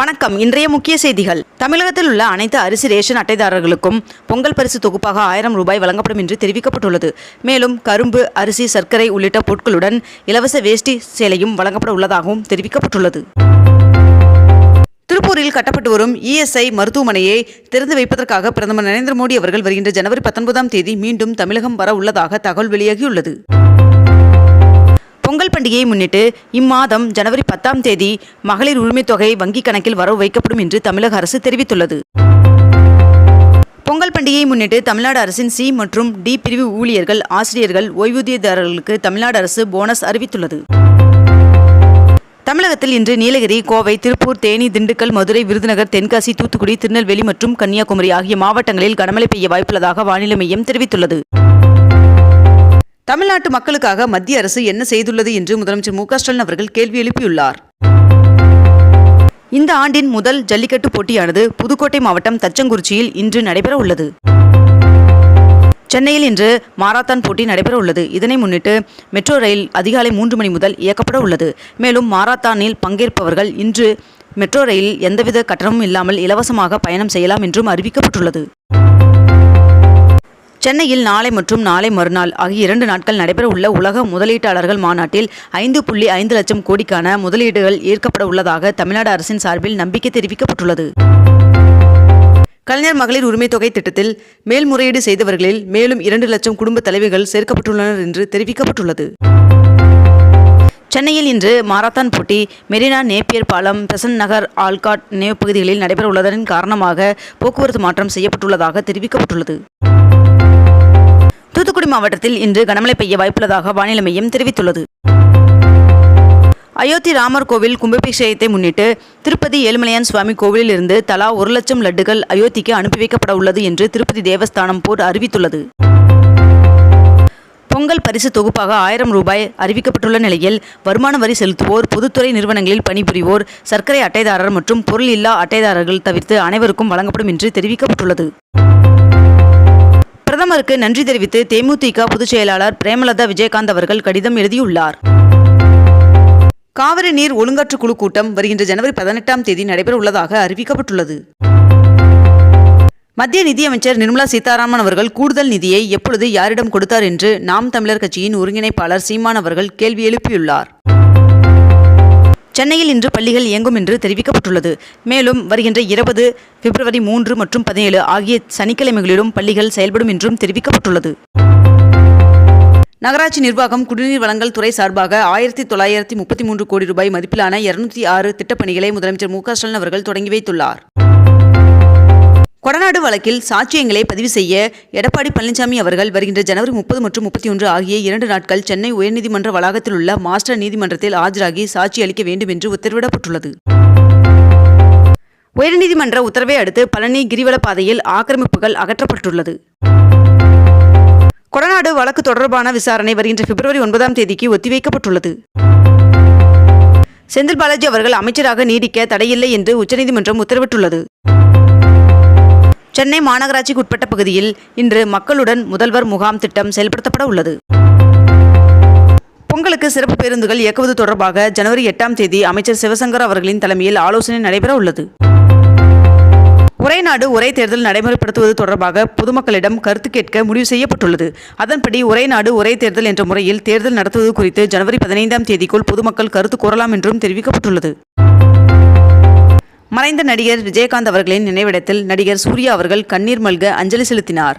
வணக்கம். இன்றைய முக்கிய செய்திகள். தமிழகத்தில் உள்ள அனைத்து அரிசி ரேஷன் அட்டைதாரர்களுக்கும் பொங்கல் பரிசு தொகுப்பாக ஆயிரம் ரூபாய் வழங்கப்படும் என்று தெரிவிக்கப்பட்டுள்ளது. மேலும் கரும்பு அரிசி சர்க்கரை உள்ளிட்ட பொருட்களுடன் இலவச வேஷ்டி சேலையும் வழங்கப்பட உள்ளதாகவும் தெரிவிக்கப்பட்டுள்ளது. திருப்பூரில் கட்டப்பட்டு வரும் இஎஸ்ஐ மருத்துவமனையை திறந்து வைப்பதற்காக பிரதமர் நரேந்திர மோடி அவர்கள் வருகின்ற ஜனவரி பத்தொன்பதாம் தேதி மீண்டும் தமிழகம் வர உள்ளதாக தகவல் வெளியாகியுள்ளது. பொங்கல் பண்டிகையை முன்னிட்டு இம்மாதம் ஜனவரி பத்தாம் தேதி மகளிர் உரிமைத் தொகை வங்கிக் கணக்கில் வரவு வைக்கப்படும் என்று தமிழக அரசு தெரிவித்துள்ளது. பொங்கல் பண்டிகையை முன்னிட்டு தமிழ்நாடு அரசின் சி மற்றும் டி பிரிவு ஊழியர்கள் ஆசிரியர்கள் ஓய்வூதியதாரர்களுக்கு தமிழ்நாடு அரசு போனஸ் அறிவித்துள்ளது. தமிழகத்தில் இன்று நீலகிரி கோவை திருப்பூர் தேனி திண்டுக்கல் மதுரை விருதுநகர் தென்காசி தூத்துக்குடி திருநெல்வேலி மற்றும் கன்னியாகுமரி ஆகிய மாவட்டங்களில் கனமழை பெய்ய வாய்ப்புள்ளதாக வானிலை மையம் தெரிவித்துள்ளது. தமிழ்நாட்டு மக்களுக்காக மத்திய அரசு என்ன செய்துள்ளது என்று முதலமைச்சர் மு ஸ்டாலின் அவர்கள் கேள்வி எழுப்பியுள்ளார். இந்த ஆண்டின் முதல் ஜல்லிக்கட்டு போட்டியானது புதுக்கோட்டை மாவட்டம் தச்சங்குறிச்சியில் இன்று நடைபெற உள்ளது. சென்னையில் இன்று மாரத்தான் போட்டி நடைபெற உள்ளது. இதனை முன்னிட்டு மெட்ரோ ரயில் அதிகாலை மூன்று மணி முதல் இயக்கப்பட உள்ளது. மேலும் மாரத்தானில் பங்கேற்பவர்கள் இன்று மெட்ரோ ரயிலில் எந்தவித கட்டணமும் இல்லாமல் இலவசமாக பயணம் செய்யலாம் என்றும் அறிவிக்கப்பட்டுள்ளது. சென்னையில் நாளை மற்றும் நாளை மறுநாள் ஆகிய இரண்டு நாட்கள் நடைபெற உள்ள உலக முதலீட்டாளர்கள் மாநாட்டில் ஐந்து புள்ளி ஐந்து லட்சம் கோடிக்கான முதலீடுகள் ஈர்க்கப்பட உள்ளதாக தமிழ்நாடு அரசின் சார்பில் நம்பிக்கை தெரிவிக்கப்பட்டுள்ளது. கலைஞர் மகளிர் உரிமைத் தொகை திட்டத்தில் மேல்முறையீடு செய்தவர்களில் மேலும் இரண்டு லட்சம் குடும்ப தலைவிகள் சேர்க்கப்பட்டுள்ளனர் என்று தெரிவிக்கப்பட்டுள்ளது. சென்னையில் இன்று மாரத்தான் போட்டி மெரினா நேப்பியர் பாலம் பெசன் நகர் ஆல்காட் நினைவு பகுதிகளில் நடைபெற உள்ளதன் காரணமாக போக்குவரத்து மாற்றம் செய்யப்பட்டுள்ளதாக தெரிவிக்கப்பட்டுள்ளது. தூத்துக்குடி மாவட்டத்தில் இன்று கனமழை பெய்ய வாய்ப்புள்ளதாக வானிலை மையம் தெரிவித்துள்ளது. அயோத்தி ராமர் கோவில் கும்பாபிஷேகத்தை முன்னிட்டு திருப்பதி ஏழுமலையான் சுவாமி கோவிலில் இருந்து தலா ஒரு லட்சம் லட்டுகள் அயோத்திக்கு அனுப்பி வைக்கப்பட உள்ளது என்று திருப்பதி தேவஸ்தானம் போர்டு அறிவித்துள்ளது. பொங்கல் பரிசு தொகுப்பாக ஆயிரம் ரூபாய் அறிவிக்கப்பட்டுள்ள நிலையில் வருமான வரி செலுத்துவோர் பொதுத்துறை நிறுவனங்களில் பணிபுரிவோர் சர்க்கரை அட்டைதாரர் மற்றும் பொருள் இல்லா அட்டைதாரர்கள் தவிர்த்து அனைவருக்கும் வழங்கப்படும் என்று தெரிவிக்கப்பட்டுள்ளது. பிரதமருக்கு நன்றி தெரிவித்து தேமுதிக பொதுச் செயலாளர் பிரேமலதா விஜயகாந்த் அவர்கள் கடிதம் எழுதியுள்ளார். காவிரி நீர் ஒழுங்காற்று குழு கூட்டம் வருகின்ற ஜனவரி பதினெட்டாம் தேதி நடைபெற உள்ளதாக அறிவிக்கப்பட்டுள்ளது. மத்திய நிதியமைச்சர் நிர்மலா சீதாராமன் அவர்கள் கூடுதல் நிதியை எப்பொழுது யாரிடம் கொடுத்தார் என்று நாம் தமிழர் கட்சியின் ஒருங்கிணைப்பாளர் சீமான் அவர்கள் கேள்வி எழுப்பியுள்ளார். சென்னையில் இன்று பள்ளிகள் இயங்கும் என்று தெரிவிக்கப்பட்டுள்ளது. மேலும் வருகின்ற இருபது பிப்ரவரி மூன்று மற்றும் பதினேழு ஆகிய சனிக்கிழமைகளிலும் பள்ளிகள் செயல்படும் என்றும் தெரிவிக்கப்பட்டுள்ளது. நகராட்சி நிர்வாகம் குடிநீர் வழங்கல் துறை சார்பாக ஆயிரத்தி தொள்ளாயிரத்தி முப்பத்தி மூன்று கோடி ரூபாய் மதிப்பிலான இருநூத்தி ஆறு திட்டப்பணிகளை முதலமைச்சர் மு க ஸ்டாலின் அவர்கள் தொடங்கி வைத்துள்ளார். கொடநாடு வழக்கில் சாட்சியங்களை பதிவு செய்ய எடப்பாடி பழனிசாமி அவர்கள் வருகின்ற ஜனவரி முப்பது மற்றும் முப்பத்தி ஒன்று ஆகிய இரண்டு நாட்கள் சென்னை உயர்நீதிமன்ற வளாகத்தில் உள்ள மாஸ்டர் நீதிமன்றத்தில் ஆஜராகி சாட்சி அளிக்க வேண்டும் என்று உத்தரவிடப்பட்டுள்ளது. உயர்நீதிமன்ற உத்தரவை அடுத்து பழனி கிரிவல பாதையில் ஆக்கிரமிப்புகள் அகற்றப்பட்டுள்ளது. கொடநாடு வழக்கு தொடர்பான விசாரணை வருகின்ற பிப்ரவரி ஒன்பதாம் தேதிக்கு ஒத்திவைக்கப்பட்டுள்ளது. செந்தில் பாலாஜி அவர்கள் அமைச்சராக நீடிக்க தடையில்லை என்று உச்சநீதிமன்றம் உத்தரவிட்டுள்ளது. சென்னை மாநகராட்சிக்கு உட்பட்ட பகுதியில் இன்று மக்களுடன் முதல்வர் முகாம் திட்டம் செயல்படுத்தப்பட உள்ளது. பொங்கலுக்கு சிறப்பு பேருந்துகள் இயக்குவது தொடர்பாக ஜனவரி எட்டாம் தேதி அமைச்சர் சிவசங்கர் அவர்களின் தலைமையில் ஆலோசனை நடைபெற உள்ளது. ஒரே நாடு ஒரே தேர்தல் நடைமுறைப்படுத்துவது தொடர்பாக பொதுமக்களிடம் கருத்து கேட்க முடிவு செய்யப்பட்டுள்ளது. அதன்படி ஒரே நாடு ஒரே தேர்தல் என்ற முறையில் தேர்தல் நடத்துவது குறித்து ஜனவரி பதினைந்தாம் தேதிக்குள் பொதுமக்கள் கருத்து கூறலாம் என்றும் தெரிவிக்கப்பட்டுள்ளது. மறைந்த நடிகர் விஜயகாந்த் அவர்களின் நினைவிடத்தில் நடிகர் சூர்யா அவர்கள் கண்ணீர் மல்க அஞ்சலி செலுத்தினார்.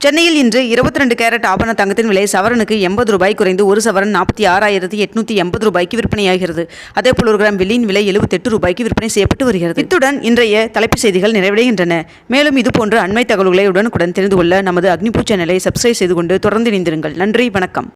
சென்னையில் இன்று இருபத்தி ரெண்டு கேரட் ஆபண தங்கத்தின் விலை சவரனுக்கு எண்பது ரூபாய் குறைந்து ஒரு சவரன் நாற்பத்தி ஆறாயிரத்தி எட்நூத்தி எண்பது ரூபாய்க்கு விற்பனையாகிறது. அதேபோல் ஒரு கிராம் வெள்ளியின் விலை எழுபத்தெட்டு ரூபாய்க்கு விற்பனை செய்யப்பட்டு வருகிறது. இத்துடன் இன்றைய தலைப்புச் செய்திகள் நிறைவடைகின்றன. மேலும் இதுபோன்ற அண்மை தகவல்களை உடனுக்குடன் தெரிந்து கொள்ள நமது அக்னிபூ சேனலை சப்ஸ்கிரைப் செய்து கொண்டு தொடர்ந்து இணைந்திருங்கள். நன்றி வணக்கம்.